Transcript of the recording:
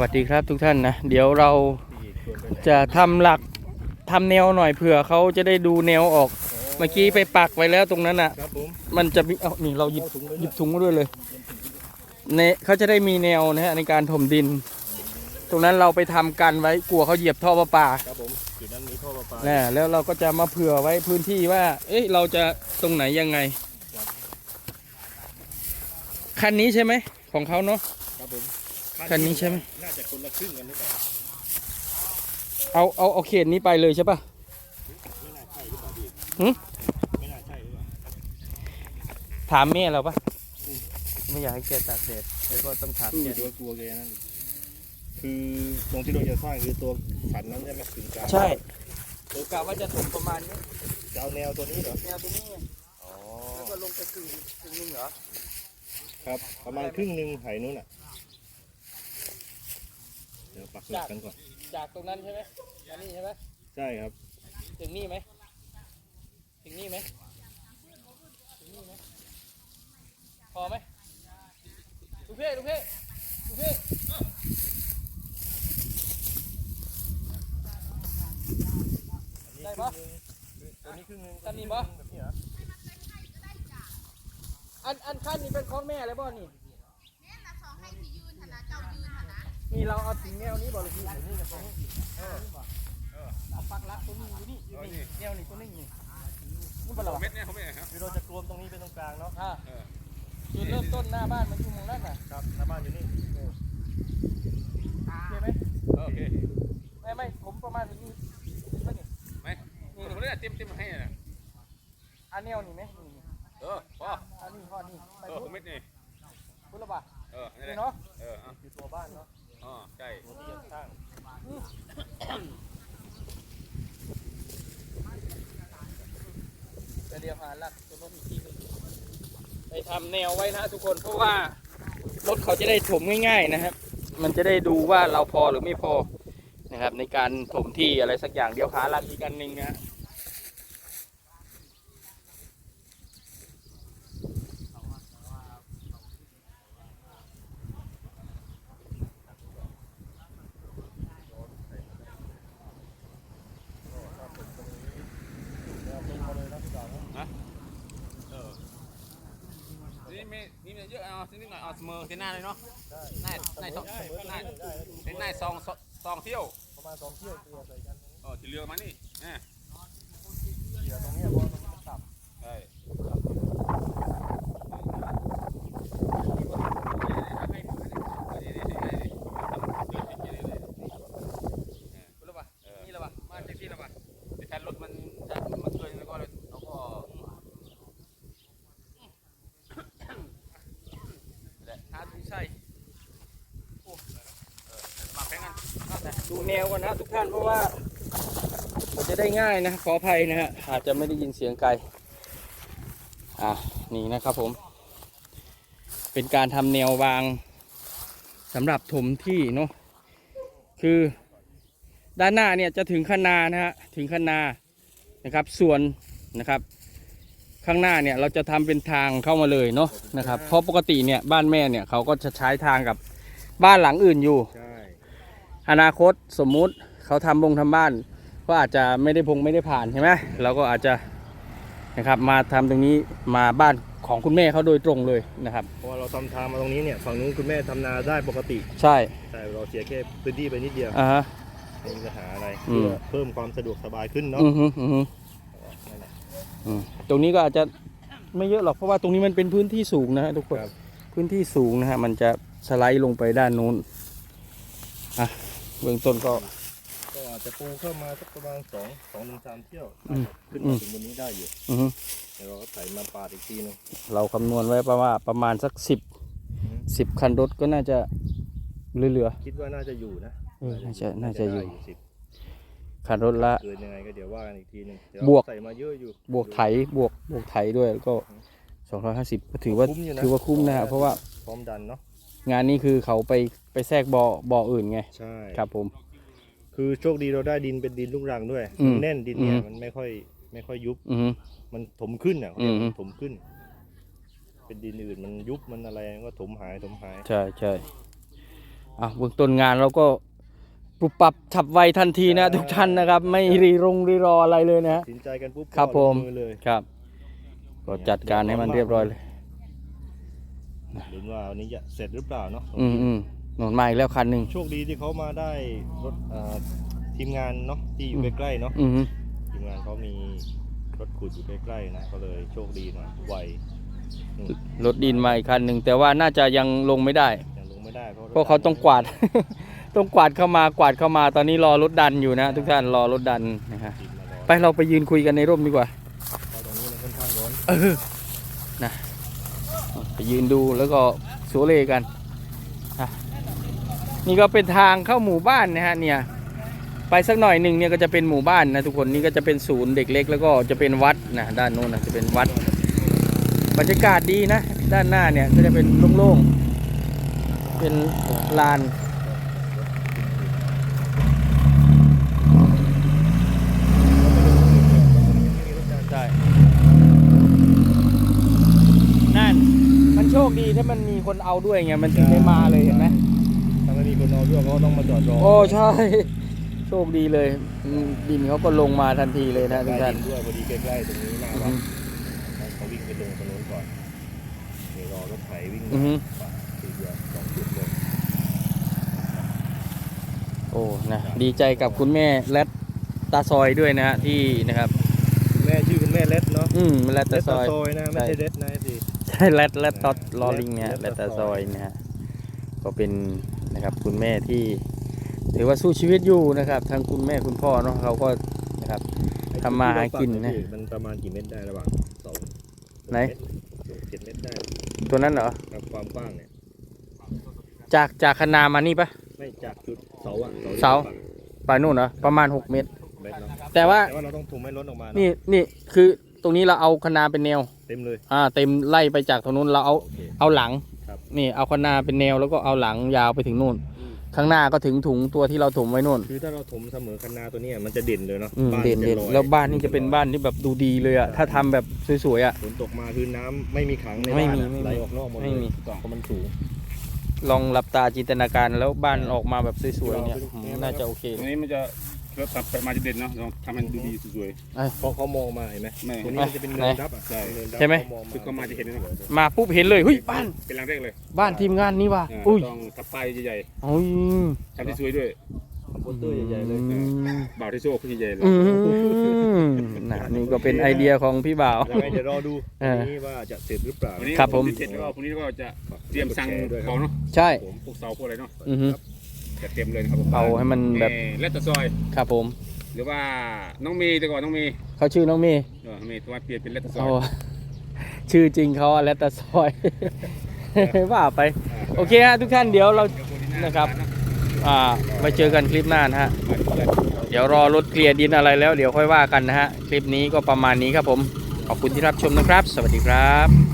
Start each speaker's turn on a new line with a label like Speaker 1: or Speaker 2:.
Speaker 1: วัสดีครับทุกท่านนะ เดี๋ยวเราจะทำหลักทำแนวหน่อยเผื่อเขาจะได้ดูแนวออก เมื่อกี้ไปปักไว้แล้วตรงนั้นอะ
Speaker 2: ครับผม
Speaker 1: มันจะมีเอานี่เราหยิบหยิบถุงมาด้วยเลยเนเขาจะได้มีแนวนะฮะในการถมดิน ตรงนั้นเราไปทำกันไว้กลัวเขาเหยียบท่อประปา
Speaker 2: ครับผมจุดนั้นมีท่อประปา
Speaker 1: นะแล้วเราก็จะมาเผื่อไว้พื้นที่ว่า เอ๊ะเราจะตรงไหนยังไงคันนี้ใช่ไหมของเขาเนาะ
Speaker 2: ครับผม
Speaker 1: คันนี้ใช่ไหม
Speaker 2: น่าจะคนละครึ่งกันหรือเปล่า
Speaker 1: เอาเอาเอาเขตนี้ไปเลยใช่ปะ
Speaker 2: ไม่น่าใช่หรือเปล่าพี่
Speaker 1: หึ
Speaker 2: ไม่น่าใช่หรือเปล่า
Speaker 1: ถามแม่เราปะไม่อยากให้แกตากแดดแล้วก็ต้องถาม
Speaker 2: ตู้
Speaker 1: แก
Speaker 2: เดี๋ยวกลัวแกนั่นคือตรงที่เราจะสร้างคือตัวขันนั้นใช่ไหมถึงกลาง
Speaker 1: ใช่เดี๋ยวกะว่าจะถมประมาณนี้
Speaker 2: จะเอาแนวตัวนี้เหรอ
Speaker 1: แนวตรงนี้ไง
Speaker 2: อ๋อ
Speaker 1: แล้วก็ลงไปกึ่งกึ่งหนึงเหรอ
Speaker 2: ครับประมาณครึ่งหนึ่งไหนู้นอะ เดี๋ยวปักหลักกันก่อน
Speaker 1: จากตรงนั้นใช่ไหมอันนี้ใช่ไหม
Speaker 2: ใช่ครับ
Speaker 1: ถึงนี่ไหมถึงนี่ไหมถึงนี่ไหมพอไหมลูกเพ่ลูกเพ่ลูกเพ่ได้ปะ
Speaker 2: ตัวนี้ครึ่งหนึง
Speaker 1: อันนี้ปะ
Speaker 2: แบบนี้เหรอ
Speaker 1: อันอันขั้นนี้เป็นของแม่เลยบ่นี่
Speaker 3: แม่ละสองให้ที่ยืนธนาเจ้ายืนธ นี่
Speaker 1: เราเอาถึงแนวนี้บ่ลูกพี่นี่กับตรงนี้เออเอาปักละตรงนี้อยู่นี่อยู่นี่แนวนี้ตัวนี้นี่นี่บ่เหรอ
Speaker 4: เม็ดเนี่ยเขาไม่ครับ
Speaker 2: คือเราจะกลวมตรงนี้เป็นตรงกลางเนาะ
Speaker 1: อ่า
Speaker 4: เออ
Speaker 1: จุดเริ่มต้นหน้าบ้านมันอยู่ตรงนั้นน่ะ
Speaker 2: ครับหน้าบ้านอยู่นี่
Speaker 1: ใช่ไหม
Speaker 4: เออโอเค
Speaker 1: ไม่ไม่ผมประมาณนี้ไม่นี่
Speaker 4: ไหมนี่ผมได้เต็มเต็มให้นะ
Speaker 1: อันแนวนี่ไหมนี่นี่
Speaker 4: เออพอ
Speaker 1: อันนี้ข้อนี้ไป
Speaker 4: เออ
Speaker 1: พุท
Speaker 4: เม็ดนี่
Speaker 1: พุทธบาท
Speaker 4: เออนี่แห
Speaker 1: นี่เนาะ
Speaker 4: เอออะ
Speaker 2: อยู่ตัวบ้านเนาะ
Speaker 4: อ๋อใช่
Speaker 2: ตัวที่จะสร้าง
Speaker 1: จะเดียวหาหลักตัวรถอีทีหนึงไปทำแนวไว้นะทุกคนเพราะว่ารถเขาจะได้ถมง่าย ๆนะครับ มันจะได้ดูว่าเราพอหรือไม่พอนะครับ ในการถมที่อะไรสักอย่างเดียวหาลักอีกอันหนึ่งนะ
Speaker 4: นี่ไม่นี่มันเยอะเอานิดหน่อยเอาเสมอที่หน้าเลยเนาะหน้าหน้าสองหน้าหน้าซองซองเที่ยว
Speaker 2: ประมาณสองเที่ยวเกลือใส่กัน
Speaker 4: เออที่เรือมานี่อ่า
Speaker 2: เกลือตรงเนี้ยเพราะตรงนี้มันต่ำ
Speaker 4: ใช่
Speaker 1: พุทธบาทนี่ละบาทมาจากที่ละบาท
Speaker 4: ถ้ารถมันถ้ามันเกินแล้วก็เราก็
Speaker 1: แหละหาที่ใส่
Speaker 4: มาแข่งกัน
Speaker 1: ดูแนวก่อนนะทุกท่านเพราะว่ามันจะได้ง่ายนะขออภัยนะฮะอาจจะไม่ได้ยินเสียงไกลอะนี่นะครับผม เป็นการทำแนววางสำหรับถมที่เนาะคือด้านหน้าเนี่ยจะถึงคันนานะฮะถึงคันนานะครับ ส่วนนะครับ ข้างหน้าเนี่ยเราจะทำเป็นทางเข้ามาเลยเนาะนะครับเพราะปกติเนี่ยบ้านแม่เนี่ยเขาก็จะใช้ทางกับบ้านหลังอื่นอยู่ อนาคตสมมุติเขาทำบงทำบ้าน ก็อาจจะไม่ได้พงไม่ได้ผ่านใช่ไหมเราก็อาจจะนะครับมาทำตรงนี้มาบ้านของคุณแม่เขาโดยตรงเลยนะครับ
Speaker 2: เพราะว่าเราทำทางมาตรงนี้เนี่ยฝั่งนู้นคุณแม่ทำนาได้ปกติ
Speaker 1: ใช่
Speaker 2: แต่เราเสียแค่พื้นที่ไปนิดเดียว
Speaker 1: อ่าฮะ
Speaker 2: ไม่มีปัญหาอะไร
Speaker 1: อืม
Speaker 2: เพื่อเพิ่มความสะดวกสบายขึ้นเนาะ
Speaker 1: อือฮึอือฮึ
Speaker 2: นั่นแหละ
Speaker 1: อืมตรงนี้ก็อาจจะไม่เยอะหรอกเพราะว่าตรงนี้มันเป็นพื้นที่สูงนะฮะทุกคน
Speaker 2: ครับ
Speaker 1: พื้นที่สูงนะฮะมันจะสไลด์ลงไปด้านนู้นอะ เบื้องต้นก็
Speaker 2: ก็อาจจะปูเข้ามาสักประมาณสองสองถึงสามเที่ยว
Speaker 1: อืม
Speaker 2: ขึ้น
Speaker 1: อื
Speaker 2: มามถึงบนนี้ได้อยู่
Speaker 1: อือฮึ
Speaker 2: เดี๋ยวเราก็ไถมาปาดอีกทีนึง
Speaker 1: เราคำนวณไว้ประมาณประมาณสักสิบ
Speaker 2: อืม
Speaker 1: สิบคันรถก็น่าจะเหลือ
Speaker 2: คิดว่าน่าจะอยู่นะ
Speaker 1: เออน่าจะน่าจะอยู่
Speaker 2: ได้สิบ
Speaker 1: ๆคันรถละ
Speaker 2: เกินยังไงก็เดี๋ยวว่ากันอีกทีนึงเดี๋ย
Speaker 1: บวก
Speaker 2: ใส่มาเยอะอยู่
Speaker 1: บวกไถบวกบวกไถด้วยแล้วก็สองร้อยห้าสิบถือว่า
Speaker 2: คุ้มอยู่นะ
Speaker 1: ถือว่าคุ้มนะฮะเพราะว่า
Speaker 2: พร้อมดันเนาะ
Speaker 1: งานนี้คือเขาไปไปแทรกบ่อบ่ออื่นไง
Speaker 2: ใช่
Speaker 1: ครับผม
Speaker 2: คือโชคดีเราได้ดินเป็นดินลูกรังด้วย
Speaker 1: อืม
Speaker 2: แน่นดินเนี่ย
Speaker 1: อืม
Speaker 2: มันไม่ค่อยไม่ค่อยยุบ
Speaker 1: อือฮึ
Speaker 2: มันถมขึ้นอะ
Speaker 1: อืม
Speaker 2: มันถมขึ้น เป็นดินอื่นมันยุบมันอะไรก็ถมหายถมหาย
Speaker 1: ใช่ใช่อะเบื้องต้นงานเราก็ปุบปับฉับไวทันทีนะทุกท่านนะครับ ไม่รีรงรีรออะไรเลยนะฮะ
Speaker 2: ตัดสินใจกันปุ๊บ
Speaker 1: ครับ
Speaker 2: ก็
Speaker 1: ผ
Speaker 2: ล
Speaker 1: ม
Speaker 2: งมือเลย
Speaker 1: ครับ ก็จัดการให้มันเรียบร้อยเลย
Speaker 2: ลุ้นว่าวันนี้จะเสร็จหรือเปล่าเนาะ
Speaker 1: อืมอืมหนุนมาอีกแล้วคันหนึ่ง
Speaker 2: โชคดีที่เขามาได้รถเอ่อทีมงานเนาะที่อยู่
Speaker 1: อืม
Speaker 2: ใกล้ๆเนาะ
Speaker 1: อืม
Speaker 2: ทีมงานเขามีรถขุดอยู่ใกล้ๆนะก็เลยโชคดีหน่อยไวอืม
Speaker 1: รถดินมาอีกคันหนึ่งแต่ว่าน่าจะยังลงไม่ได้
Speaker 2: ยังลงไม่ได้เพราะ
Speaker 1: เพราะเขาต้องกวาดต้องกวาดเข้ามากวาดเข้ามาตอนนี้รอรถดันอยู่นะ ทุกท่านรอรถดันนะฮะ
Speaker 2: ดินมารอ
Speaker 1: ไปเราไปยืนคุยกันในร่มดีกว่า
Speaker 2: เพราะตรงนี้มันค่อนข้างร้อน
Speaker 1: เออนะไป ยืนดูแล้วก็โซเลกัน นี่ก็เป็นทางเข้าหมู่บ้านนะฮะเนี่ยไปสักหน่อยหนึ่งเนี่ยก็จะเป็นหมู่บ้านนะทุกคนนี่ก็จะเป็นศูนย์เด็กเล็กแล้วก็จะเป็นวัดนะด้านโน้นนะจะเป็นวัด บรรยากาศดีนะ ด้านหน้าเนี่ยก็จะเป็นโล่งๆเป็นลาน ใช่ นั่น มันโชคดีถ้า มันมีคนเอาด้วยไงมันถึงได้มาเลยเห็นไหม
Speaker 2: ถ้าไม่มีคนเอาด้วยเขาก็ต้องมาจอดรอ
Speaker 1: โอ้ใช่ โชคดีเลยอืมดินเขาก็ลงมาทันทีเลยนะทุก
Speaker 2: ใกล้
Speaker 1: ท่าน
Speaker 2: ดินด้วยพอดีใกล้ๆตรงนี้หน้า
Speaker 1: อื
Speaker 2: วัด
Speaker 1: ม
Speaker 2: เขาวิ่งไปลงตรงนู้นก่อนนี่รอรถไถวิ่ง
Speaker 1: อือฮึ
Speaker 2: สี่เดียวสองจุดลง
Speaker 1: โอ้นะดีใจกับคุณแม่และตาซอยด้วยนะฮะที่นะครับ
Speaker 2: แม่ชื่อคุณแม่เล็ดเนาะ
Speaker 1: อืมและ
Speaker 2: เล็
Speaker 1: ตา
Speaker 2: ด
Speaker 1: ซ
Speaker 2: ตา
Speaker 1: อย
Speaker 2: ซอยนะไม่
Speaker 1: ใช่
Speaker 2: ใช่เล็ดนะสิ
Speaker 1: ใช่และและตอดลอลิงเนี่ย
Speaker 2: และ
Speaker 1: และตา
Speaker 2: ตา
Speaker 1: ซ
Speaker 2: ซ
Speaker 1: อ
Speaker 2: อยย
Speaker 1: นะฮะก็เป็นนะครับคุณแม่ที่ถือว่าสู้ชีวิตอยู่นะครับทั้งคุณแม่คุณพ่อเนาะเขาก็นะครับ ทำมาหากินนะ
Speaker 2: มันประมาณกี่เมตรได้ระหว่างเสา
Speaker 1: ไหน
Speaker 2: หกเจ็ดเมตรได้
Speaker 1: ตัวนั้นเหรอ
Speaker 2: ครับความกว้างเนี่ย
Speaker 1: จากจากคณามานี่ปะ
Speaker 2: ไม่จากจุดเสาอะ
Speaker 1: เสาไปนู่นเหรอประมาณ6เมตร
Speaker 2: เมตรเนาะ
Speaker 1: แต่ว่า
Speaker 2: แต่ว่าเราต้องทุมให้ล้นออกมานะ
Speaker 1: นี่นี่คือ ตรงนี้เราเอาคณาเป็นแนว
Speaker 2: เต็มเลย
Speaker 1: อ่า เต็มไล่ไปจากตรงนู้นเราเอา
Speaker 2: โอเค
Speaker 1: เอาหลัง
Speaker 2: ครับ
Speaker 1: นี่เอาคณาเป็นแนวแล้วก็เอาหลังยาวไปถึงนู่นข้างหน้าก็ถึงถุงตัวที่เราถมไว้นู่น
Speaker 2: คือถ้าเราถมเสมอคันนาตัวเนี้ยมันจะเด่นเลยเนาะ
Speaker 1: อืม
Speaker 2: บ้า
Speaker 1: เด่น
Speaker 2: จะ
Speaker 1: เด่น
Speaker 2: ลอย
Speaker 1: แล้วบ้านนี่จะเป็นบ้านที่แบบดูดีเลยอะถ้าทำแบบสวยๆอะ
Speaker 2: ฝนตกมาคือน้ำไม่มีขังใน
Speaker 1: ไม่
Speaker 2: บ้าน
Speaker 1: มี
Speaker 2: อะ
Speaker 1: ไม่มี
Speaker 2: ไหลออกนอกหมดเลย
Speaker 1: ไม่มี
Speaker 2: เพราะมันสูง
Speaker 1: ลองหลับตาจินตนาการแล้วบ้านออกมาแบบสวยๆเนี่ยอืมน่าจะโอเค
Speaker 4: ตรงนี้มันจะ รถตัดไปมาจะเด่นเนาะลองทำให้ดูดีสวย
Speaker 2: เพราะเขามองมาเห็นไหม
Speaker 4: ไม่
Speaker 2: ตัวนี้มันจะเป็นเนิ
Speaker 1: ไหน
Speaker 2: นรับอะ
Speaker 4: ใช่
Speaker 2: เนินรับ
Speaker 1: ใช่ไหม
Speaker 2: เขาอง
Speaker 4: ๆคือเข้ามาจะเห็นเลยเนาะ
Speaker 1: มาปุ๊บเห็นเลยเฮ้ยบ้าน
Speaker 4: เป็นหลังแรกเลย
Speaker 1: บ้านทีมงานนี่ว่ะ
Speaker 4: อ่า
Speaker 1: อุ้ย
Speaker 4: ต้องทับป้ายใหญ่
Speaker 1: โอ้ย
Speaker 4: ๆทำที่สวยด้วย
Speaker 2: โปสเตอร์ใหญ่ๆเลย
Speaker 1: อืม
Speaker 4: บ่าวที่โซ่ขึ้นใหญ่ๆเลย
Speaker 1: อืมนะนี่ก็เป็นไอเดียของพี่บ่าว
Speaker 2: ยังไงเดี๋ยวรอดู
Speaker 1: เออ
Speaker 2: วันนี้ว่าจะเสร็จหรือเปล่า
Speaker 4: วันนี้
Speaker 1: ครับผม
Speaker 4: เสร็จแล้วก็พรุ่งนี้ก็จะเตรียมสั่งของเนาะ
Speaker 1: ใช่
Speaker 2: ผม
Speaker 4: พวกเสาพวกอะไรเนาะ
Speaker 1: อือฮึ
Speaker 4: จะเต็มเลยนะครับผม
Speaker 1: เอาให้มันแบบ
Speaker 4: เอ่อและตะซอย
Speaker 1: ครับผม
Speaker 4: หรือว่าน้องเมย์แต่ก่อนน้องเมย์
Speaker 1: เขาชื่อน้องเมย์
Speaker 4: เออเมย์ตัวเปลี่ยนเป็นและตะซอ
Speaker 1: เอา
Speaker 4: ย
Speaker 1: ชื่อจริงเขาอะแลตตาซอย ว่าไป โอเคฮะทุกท่านเดี๋ยวเรา นะครับ อ่าไว้เจอกันคลิปหน้านะฮะ เดี๋ยวรอรถเคลียร์ดินอะไรแล้วเดี๋ยวค่อยว่ากันนะฮะ คลิปนี้ก็ประมาณนี้ครับผม ขอบคุณที่รับชมนะครับ สวัสดีครับ